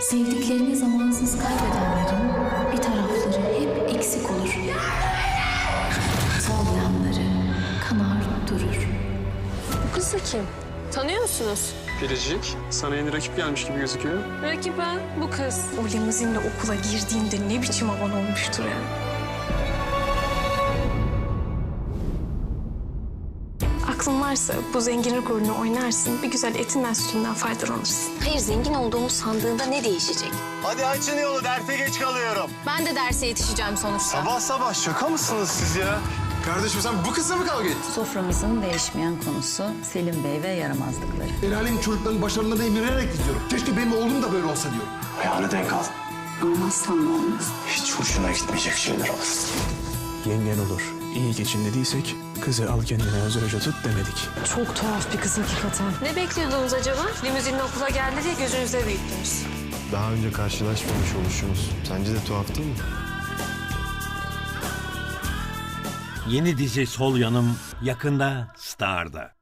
Sevdiklerini zamansız kaybedenlerin bir tarafları hep eksik olur. Sol yanları kanar durur. Bu kız da kim? Tanıyor musunuz? Biricik, sana yeni rakip gelmiş gibi gözüküyor. Rakip ha, bu kız. O limuzinle okula girdiğinde ne biçim havan olmuştur ya. Aklın varsa bu zenginlik oyunu oynarsın. Bir güzel etinden sütünden faydalanırsın. Hayır zengin olduğumu sandığında ne değişecek? Hadi açın yolu derse geç kalıyorum. Ben de derse yetişeceğim sonuçta. Sabah sabah şaka mısınız siz ya? Kardeşim sen bu kızla mı kavga ettin? Soframızın değişmeyen konusu Selim Bey ve yaramazlıkları. El alemin çocukların başarılarına imrenerek izliyorum. Keşke benim oğlum da böyle olsa diyorum. Ayağını denk al. Olmazsan ne olmaz? Hiç hoşuna gitmeyecek şeyler olur. Yengen olur. İyi geçin dediysek kızı al kendine özür hoca tut demedik. Çok tuhaf bir kız hakikaten. Ne bekliyordunuz acaba? Limuzinle okula geldi diye gözünüzde büyüttünüz. Daha önce karşılaşmamış oluşumuz sence de tuhaf değil mi? Yeni dizi Sol Yanım yakında Star'da.